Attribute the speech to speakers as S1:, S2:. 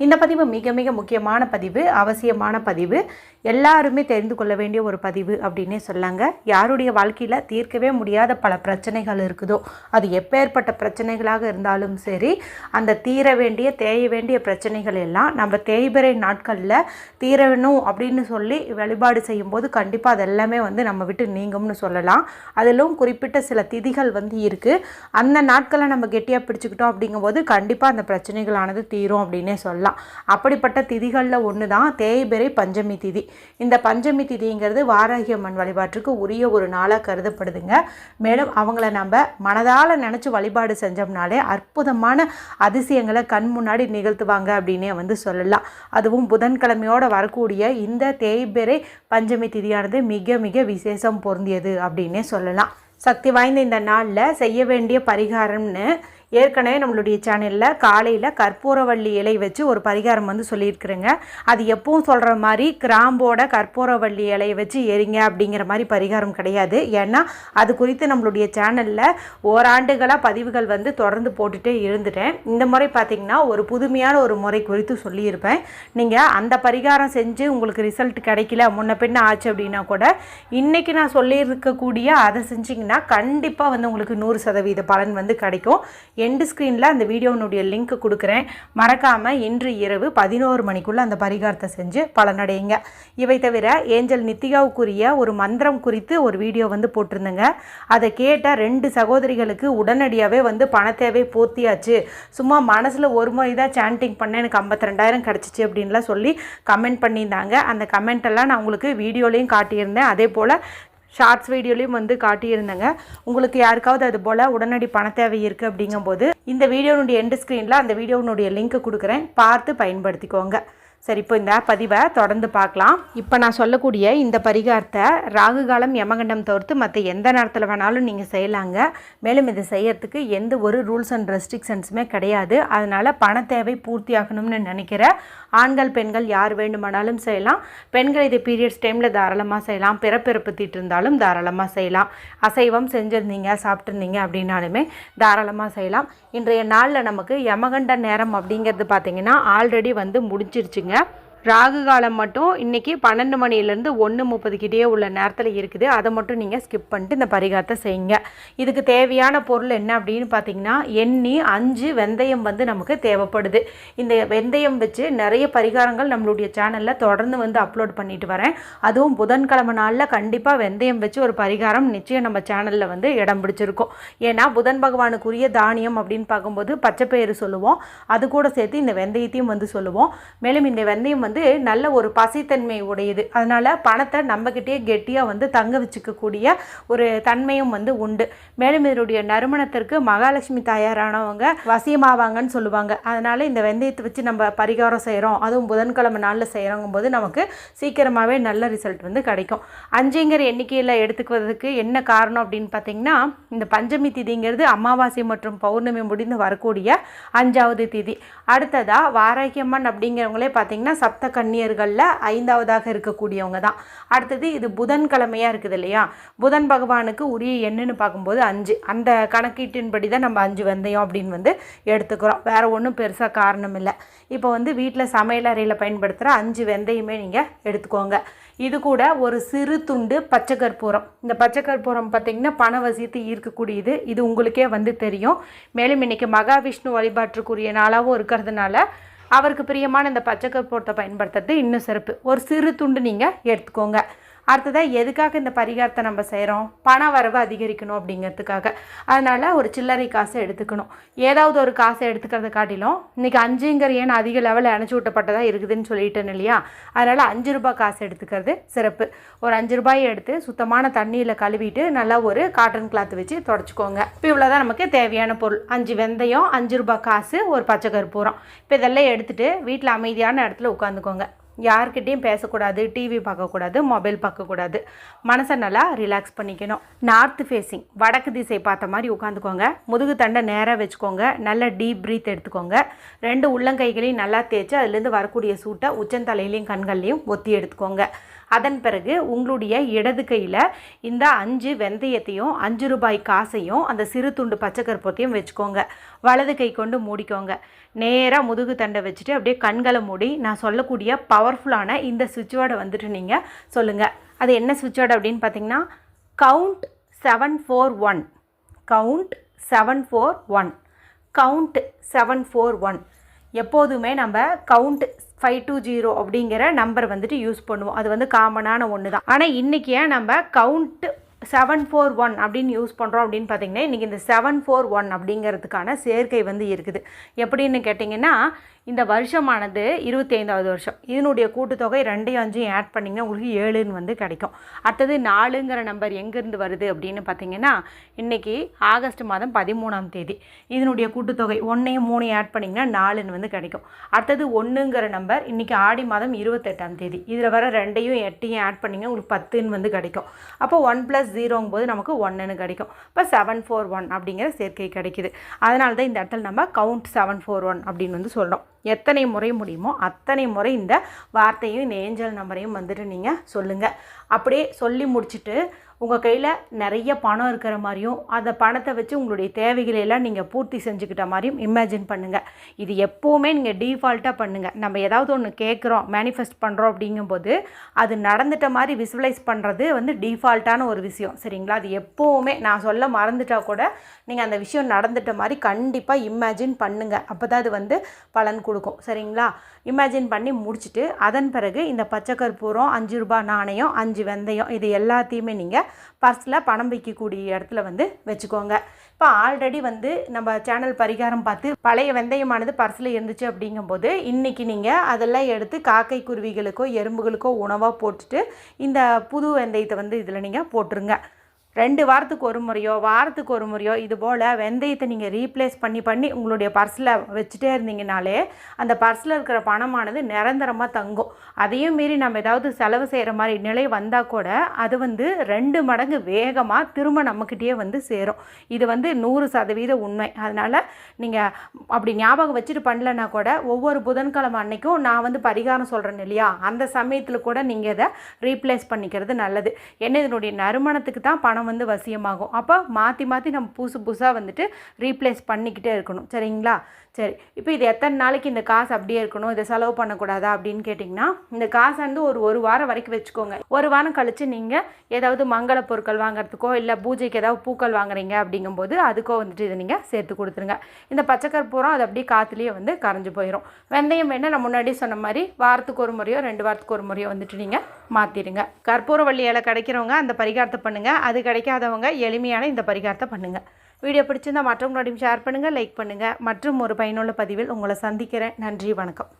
S1: இந்த பதிவு மிக மிக முக்கியமான பதிவு அவசியமான பதிவு. எல்லாருமே தெரிந்து கொள்ள வேண்டிய ஒரு பதிவு அப்படின்னே சொல்லாங்க. யாருடைய வாழ்க்கையில் தீர்க்கவே முடியாத பல பிரச்சனைகள் இருக்குதோ அது எப்பேற்பட்ட பிரச்சனைகளாக இருந்தாலும் சரி அந்த தீர வேண்டிய தேய வேண்டிய பிரச்சனைகள் எல்லாம் நம்ம தேய்பிறை நாட்களில் தீரணும் அப்படின்னு சொல்லி வழிபாடு செய்யும்போது கண்டிப்பாக அது எல்லாமே வந்து நம்ம விட்டு நீங்கும்னு சொல்லலாம். அதிலும் குறிப்பிட்ட சில திதிகள் வந்து இருக்குது அந்த நாட்களை நம்ம கெட்டியாக பிடிச்சிக்கிட்டோம் அப்படிங்கும்போது கண்டிப்பாக அந்த பிரச்சனைகளானது தீரும் அப்படின்னே சொல்லலாம். அப்படிப்பட்ட திதிகளில் ஒன்று தான் தேய்பிறை பஞ்சமி திதி. இந்த பஞ்சமி திதிங்கிறது வாராகி அம்மன் வழிபாட்டுக்கு உரிய ஒரு நாளாக கருதப்படுதுங்க. மேலும் அவங்கள நம்ம மனதால் நினச்சி வழிபாடு செஞ்சோம்னாலே அற்புதமான அதிசயங்களை கண் முன்னாடி நிகழ்த்துவாங்க அப்படின்னே வந்து சொல்லலாம். அதுவும் புதன்கிழமையோட வரக்கூடிய இந்த தேய்பிறை பஞ்சமி திதியானது மிக மிக விசேஷம் பொருந்தியது அப்படின்னே சொல்லலாம். சக்தி வாய்ந்த இந்த நாளில் செய்ய வேண்டிய பரிகாரம்னு ஏற்கனவே நம்மளுடைய சேனலில் காலையில் கற்பூரவள்ளி இலை வச்சு ஒரு பரிகாரம் வந்து சொல்லியிருக்கிறேங்க. அது எப்பவும் சொல்கிற மாதிரி கிராம்போட கற்பூரவள்ளி இலையை வச்சு எரிங்க அப்படிங்கிற மாதிரி பரிகாரம் கிடையாது. ஏன்னா அது குறித்து நம்மளுடைய சேனலில் ஓராண்டுகளாக பதிவுகள் வந்து தொடர்ந்து போட்டுகிட்டே இருந்துட்டேன். இந்த முறை பார்த்திங்கன்னா ஒரு புதுமையான ஒரு முறை குறித்து சொல்லியிருப்பேன். நீங்கள் அந்த பரிகாரம் செஞ்சு உங்களுக்கு ரிசல்ட் கிடைக்கல முன்ன பின்ன ஆச்சு அப்படின்னா கூட இன்றைக்கி நான் சொல்லியிருக்கக்கூடிய அதை செஞ்சிங்கன்னா கண்டிப்பாக வந்து உங்களுக்கு நூறு சதவீத பலன் வந்து கிடைக்கும். எண்டு ஸ்க்ரீனில் அந்த வீடியோனுடைய லிங்க் கொடுக்குறேன். மறக்காமல் இன்று இரவு பதினோரு மணிக்குள்ளே அந்த பரிகாரத்தை செஞ்சு பலனடையுங்க. இவை தவிர ஏஞ்சல் நித்திகாவுக்குரிய ஒரு மந்திரம் குறித்து ஒரு வீடியோ வந்து போட்டிருந்தேங்க. அதை கேட்ட ரெண்டு சகோதரிகளுக்கு உடனடியாகவே வந்து பணத்தேவை பூர்த்தியாச்சு சும்மா மனசில் ஒரு முறை தான் சாண்டிங் பண்ணேன் எனக்கு ஐம்பத்தி ரெண்டாயிரம் கிடச்சிச்சு அப்படின்லாம் சொல்லி கமெண்ட் பண்ணியிருந்தாங்க. அந்த கமெண்ட் எல்லாம் நான் உங்களுக்கு வீடியோலையும் காட்டியிருந்தேன். அதே போல் ஷார்ட்ஸ் வீடியோலையும் வந்து காட்டியிருந்தேங்க. உங்களுக்கு யாருக்காவது அது போல் உடனடி பண தேவை இருக்குது அப்படிங்கும்போது இந்த வீடியோனுடைய எண்டு ஸ்க்ரீனில் அந்த வீடியோனுடைய லிங்க் கொடுக்குறேன். பார்த்து பயன்படுத்திக்கோங்க. சரி இப்போ இந்த பதிவை தொடர்ந்து பார்க்கலாம். இப்போ நான் சொல்லக்கூடிய இந்த பரிகாரத்தை ராகு காலம் யமகண்டம் தவிர்த்து மற்ற எந்த நேரத்தில் வேணாலும் நீங்கள் செய்யலாங்க. மேலும் இதை செய்யறதுக்கு எந்த ஒரு ரூல்ஸ் அண்ட் ரெஸ்ட்ரிக்ஷன்ஸுமே கிடையாது. அதனால் பண தேவை பூர்த்தி ஆகணும்னு நினைக்கிற ஆண்கள் பெண்கள் யார் வேண்டுமானாலும் செய்யலாம். பெண்கள் இது பீரியட்ஸ் டைமில் தாராளமாக செய்யலாம். பிறப்பிறப்புத்திட்டு இருந்தாலும் தாராளமாக செய்யலாம். அசைவம் செஞ்சுருந்தீங்க சாப்பிட்ருந்தீங்க அப்படின்னாலுமே தாராளமாக செய்யலாம். இன்றைய நாளில் நமக்கு யமகண்ட நேரம் அப்படிங்கிறது பார்த்திங்கன்னா ஆல்ரெடி வந்து முடிஞ்சிருச்சுங்க. yeah? ராகு காலம் மட்டும் இன்றைக்கி பன்னெண்டு மணிலேருந்து ஒன்று முப்பதுக்கிட்டே உள்ள நேரத்தில் இருக்குது. அதை மட்டும் நீங்கள் ஸ்கிப் பண்ணிட்டு இந்த பரிகாரத்தை செய்யுங்க. இதுக்கு தேவையான பொருள் என்ன அப்படின்னு பார்த்தீங்கன்னா எண்ணி அஞ்சு வெந்தயம் வந்து நமக்கு தேவைப்படுது. இந்த வெந்தயம் வச்சு நிறைய பரிகாரங்கள் நம்மளுடைய சேனலில் தொடர்ந்து வந்து அப்லோட் பண்ணிட்டு வரேன். அதுவும் புதன்கிழமை நாளில் கண்டிப்பாக வெந்தயம் வச்சு ஒரு பரிகாரம் நிச்சயம் நம்ம சேனலில் வந்து இடம் பிடிச்சிருக்கும். ஏன்னா புதன் பகவானுக்குரிய தானியம் அப்படின்னு பார்க்கும்போது பச்சைப்பயிறு சொல்லுவோம். அது கூட சேர்த்து இந்த வெந்தயத்தையும் வந்து சொல்லுவோம். மேலும் இந்த வெந்தயம் வந்து நல்ல ஒரு பசித்தன்மை உடையது. அதனால் பணத்தை நம்மக்கிட்டே கெட்டியாக வந்து தங்க வச்சுக்கக்கூடிய ஒரு தன்மையும் வந்து உண்டு. மேலும் இதனுடைய நறுமணத்திற்கு மகாலட்சுமி தாயாரானவங்க வசியமாவாங்கன்னு சொல்லுவாங்க. அதனால் இந்த வெந்தயத்தை வச்சு நம்ம பரிகாரம் செய்கிறோம் அதுவும் புதன்கிழமை நாளில் செய்கிறோங்கும் போது நமக்கு சீக்கிரமாகவே நல்ல ரிசல்ட் வந்து கிடைக்கும். அஞ்சுங்கிற எண்ணிக்கையில் எடுத்துக்குவதற்கு என்ன காரணம் அப்படின்னு பார்த்தீங்கன்னா இந்த பஞ்சமி திதிங்கிறது அமாவாசை மற்றும் பௌர்ணமி முடிந்து வரக்கூடிய அஞ்சாவது திதி. அடுத்ததாக வாராகியம்மன் அப்படிங்கிறவங்களே பார்த்தீங்கன்னா சப்த கன்னியர்களில் ஐந்தாவதாக இருக்கக்கூடியவங்க தான். அடுத்தது இது புதன்கிழமையாக இருக்குது இல்லையா? புதன் பகவானுக்கு உரிய எண்ணுன்னு பார்க்கும்போது அஞ்சு. அந்த கணக்கீட்டின்படி தான் நம்ம அஞ்சு வெந்தயம் அப்படின்னு வந்து எடுத்துக்கிறோம். வேறு ஒன்றும் பெருசாக காரணம் இல்லை. இப்போ வந்து வீட்டில் சமையல் அறையில் பயன்படுத்துகிற அஞ்சு வெந்தயமே நீங்கள் எடுத்துக்கோங்க. இது கூட ஒரு சிறு துண்டு பச்சை கற்பூரம். இந்த பச்சை கற்பூரம் பார்த்திங்கன்னா பண வசியத்தை ஈர்க்கக்கூடியது. இது உங்களுக்கே வந்து தெரியும். மேலும் இன்றைக்கி மகாவிஷ்ணு வழிபாட்டுக்குரிய நாளாகவும் இருக்கிறதுனால அவருக்கு பிரியமான இந்த பச்சை கற்பூரத்தை பயன்படுத்துறது இன்னும் சிறப்பு. ஒரு சிறு துண்டு நீங்கள் எடுத்துக்கோங்க. அடுத்ததாக எதுக்காக இந்த பரிகாரத்தை நம்ம செய்கிறோம் பண வரவு அதிகரிக்கணும் அப்படிங்கிறதுக்காக. அதனால் ஒரு சில்லறை காசை எடுத்துக்கணும். ஏதாவது ஒரு காசை எடுத்துக்கிறத காட்டிலும் இன்றைக்கி அஞ்சுங்கிற ஏன் அதிக லெவலில் அணைச்சி விட்டப்பட்டதாக இருக்குதுன்னு சொல்லிட்டேன் இல்லையா? அதனால் அஞ்சு ரூபாய் காசு எடுத்துக்கிறது சிறப்பு. ஒரு அஞ்சு ரூபாயை எடுத்து சுத்தமான தண்ணியில் கழுவிட்டு நல்லா ஒரு காட்டன் கிளாத் வச்சு தொடச்சிக்கோங்க. இப்போ இவ்வளோதான் நமக்கு தேவையான பொருள். அஞ்சு வெந்தயம் அஞ்சு ரூபாய் காசு ஒரு பச்சை கருப்பூரம் இப்போ இதெல்லாம் எடுத்துகிட்டு வீட்டில் அமைதியான இடத்துல உட்காந்துக்கோங்க. யார்கிட்டயும் பேசக்கூடாது டிவி பார்க்கக்கூடாது மொபைல் பார்க்கக்கூடாது. மனசை நல்லா ரிலாக்ஸ் பண்ணிக்கணும். நார்த் ஃபேஸிங் வடக்கு திசை பார்த்த மாதிரி உட்காந்துக்கோங்க. முதுகு தண்டை நேராக வச்சுக்கோங்க. நல்ல டீப் ப்ரீத் எடுத்துக்கோங்க. ரெண்டு உள்ளங்கைகளையும் நல்லா தேய்ச்சி அதுலேருந்து வரக்கூடிய சூட்டை உச்சந்தலையிலையும் கண்கள்லையும் ஒத்தி எடுத்துக்கோங்க. அதன் பிறகு உங்களுடைய இடது கையில் இந்த அஞ்சு வெந்தயத்தையும் அஞ்சு ரூபாய் காசையும் அந்த சிறு துண்டு பச்சை வச்சுக்கோங்க. வலது கை கொண்டு மூடிக்கோங்க. நேராக முதுகு தண்டை வச்சுட்டு அப்படியே கண்களை மூடி நான் சொல்லக்கூடிய பவர்ஃபுல்லான இந்த சுவிட்சோட வந்துட்டு நீங்கள் சொல்லுங்கள் அது என்ன சுவிட்சோட அப்படின்னு பார்த்தீங்கன்னா count seven four one count seven four one count seven four one எப்போதுமே நம்ம கவுண்ட் ஃபைவ் டூ ஜீரோ அப்படிங்கிற நம்பர் வந்துட்டு யூஸ் பண்ணுவோம். அது வந்து காமனான ஒன்று தான் ஆனால் இன்றைக்கி ஏன் நம்ம கவுண்ட் செவன் ஃபோர் ஒன் அப்படின்னு யூஸ் பண்ணுறோம் அப்படின்னு பார்த்தீங்கன்னா இன்றைக்கி இந்த செவன் ஃபோர் ஒன் அப்படிங்கிறதுக்கான சேர்க்கை வந்து இருக்குது. எப்படின்னு கேட்டிங்கன்னா இந்த வருஷமானது இருபத்தி ஐந்தாவது வருஷம். இதனுடைய கூட்டுத்தொகை ரெண்டையும் அஞ்சையும் ஆட் பண்ணிங்கன்னா உங்களுக்கு ஏழுன்னு வந்து கிடைக்கும். அடுத்தது நாலுங்கிற நம்பர் எங்கேருந்து வருது அப்படின்னு பார்த்தீங்கன்னா இன்றைக்கி ஆகஸ்ட் மாதம் பதிமூணாம் தேதி. இதனுடைய கூட்டுத்தொகை ஒன்றையும் மூணையும் ஆட் பண்ணிங்கன்னா நாலுன்னு வந்து கிடைக்கும். அடுத்தது ஒன்றுங்கிற நம்பர் இன்றைக்கி ஆடி மாதம் இருபத்தெட்டாம் தேதி. இதில் வர ரெண்டையும் எட்டையும் ஆட் பண்ணிங்கன்னா உங்களுக்கு பத்துன்னு வந்து கிடைக்கும். அப்போ ஒன் ப்ளஸ் ஜீரோங்கும் போது நமக்கு ஒன்றுன்னு கிடைக்கும். இப்போ செவன் ஃபோர் ஒன் அப்படிங்கிற சேர்க்கை கிடைக்குது. அதனால தான் இந்த இடத்துல நம்ம கவுண்ட் செவன் ஃபோர் ஒன் அப்படின்னு வந்து சொல்கிறோம் எத்தனை முறை முடியுமோ அத்தனை முறை இந்த வார்த்தையும் இந்த ஏஞ்சல் நம்பரையும் வந்துட்டு நீங்கள் சொல்லுங்கள் அப்படியே சொல்லி முடிச்சுட்டு உங்கள் கையில் நிறைய பணம் இருக்கிற மாதிரியும் அந்த பணத்தை வச்சு உங்களுடைய தேவைகளை எல்லாம் நீங்கள் பூர்த்தி செஞ்சுக்கிட்ட மாதிரியும் இமேஜின் பண்ணுங்கள் இது எப்போவுமே நீங்கள் டீஃபால்ட்டாக பண்ணுங்கள் நம்ம ஏதாவது ஒன்று கேட்குறோம் மேனிஃபெஸ்ட் பண்ணுறோம் அப்படிங்கும்போது அது நடந்துட்ட மாதிரி விசுவலைஸ் பண்ணுறது வந்து டீஃபால்ட்டான ஒரு விஷயம். சரிங்களா? அது எப்போவுமே நான் சொல்ல மறந்துட்டா கூட நீங்கள் அந்த விஷயம் நடந்துட்ட மாதிரி கண்டிப்பாக இமேஜின் பண்ணுங்கள் அப்போ தான் அது வந்து பலன் கொடுக்கும். சரிங்களா? இமேஜின் பண்ணி முடிச்சுட்டு அதன் பிறகு இந்த பச்சை கற்பூரம் அஞ்சு ரூபாய் நாணயம் அஞ்சு வெந்தயம் இது எல்லாத்தையுமே நீங்கள் பர்ஸில் பணம் வைக்கக்கூடிய இடத்துல வந்து வச்சுக்கோங்க. இப்போ ஆல்ரெடி வந்து நம்ம சேனல் பரிகாரம் பார்த்து பழைய வெந்தயமானது பர்ஸில் இருந்துச்சு அப்படிங்கும்போது இன்றைக்கி நீங்கள் அதெல்லாம் எடுத்து காக்கை குருவிகளுக்கோ எறும்புகளுக்கோ உணவாக போட்டுட்டு இந்த புது வெந்தயத்தை வந்து இதில் நீங்கள் போட்டுருங்க. ரெண்டு வாரத்துக்கு ஒரு முறையோ வாரத்துக்கு ஒரு முறையோ இது போல் வெந்தயத்தை நீங்கள் ரீப்ளேஸ் பண்ணி பண்ணி உங்களுடைய பர்ஸில் வச்சுட்டே இருந்தீங்கனாலே அந்த பர்ஸில் இருக்கிற பணமானது நிரந்தரமாக தங்கும். அதையும் மீறி நம்ம ஏதாவது செலவு செய்கிற மாதிரி நிலை வந்தால் கூட அது வந்து ரெண்டு மடங்கு வேகமாக திரும்ப நம்மக்கிட்டேயே வந்து சேரும். இது வந்து நூறு சதவீத உண்மை. அதனால் நீங்கள் அப்படி ஞாபகம் வச்சுட்டு பண்ணலன்னா கூட ஒவ்வொரு புதன்கிழமை அன்னைக்கும் நான் வந்து பரிகாரம் சொல்கிறேன் இல்லையா? அந்த சமயத்தில் கூட நீங்கள் இதை ரீப்ளேஸ் பண்ணிக்கிறது நல்லது. என்ன இதனுடைய நறுமணத்துக்கு தான் பணம் வந்து வசியமாகும். அப்போ மாற்றி மாற்றி நம்ம புதுசு புதுசாக வந்துட்டு ரீப்ளேஸ் பண்ணிக்கிட்டே இருக்கணும். சரிங்களா? சரி. இப்போ இது எத்தனை நாளைக்கு இந்த காசு அப்படியே இருக்கணும்? இதை செலவு பண்ணக்கூடாதா அப்படின்னு கேட்டிங்கன்னா இந்த காசை வந்து ஒரு ஒரு வாரம் வரைக்கும் வச்சுக்கோங்க. ஒரு வாரம் கழித்து நீங்கள் ஏதாவது மங்கள பொருட்கள் வாங்குறதுக்கோ இல்லை பூஜைக்கு ஏதாவது பூக்கள் வாங்குறீங்க அப்படிங்கும்போது அதுக்கோ வந்துட்டு இதை நீங்கள் சேர்த்து கொடுத்துருங்க. இந்த பச்சை கற்பூரம் அது அப்படியே காற்றுலேயே வந்து கரைஞ்சு போயிடும் வெந்தயம் வேணால் நான் முன்னாடி சொன்ன மாதிரி வாரத்துக்கு ஒரு முறையோ ரெண்டு வாரத்துக்கு ஒரு முறையோ வந்துட்டு நீங்கள் மாற்றிடுங்க கற்பூரவள்ளி இலை கிடைக்கிறவங்க அந்த பரிகாரத்தை பண்ணுங்கள் அது கிடைக்காதவங்க எளிமையான இந்த பரிகாரத்தை பண்ணுங்கள் வீடியோ பிடிச்சிருந்தால் மற்றவங்களோடையும் ஷேர் பண்ணுங்கள் லைக் பண்ணுங்கள் மற்றும் ஒரு பயனுள்ள பதிவில் உங்களை சந்திக்கிறேன். நன்றி வணக்கம்.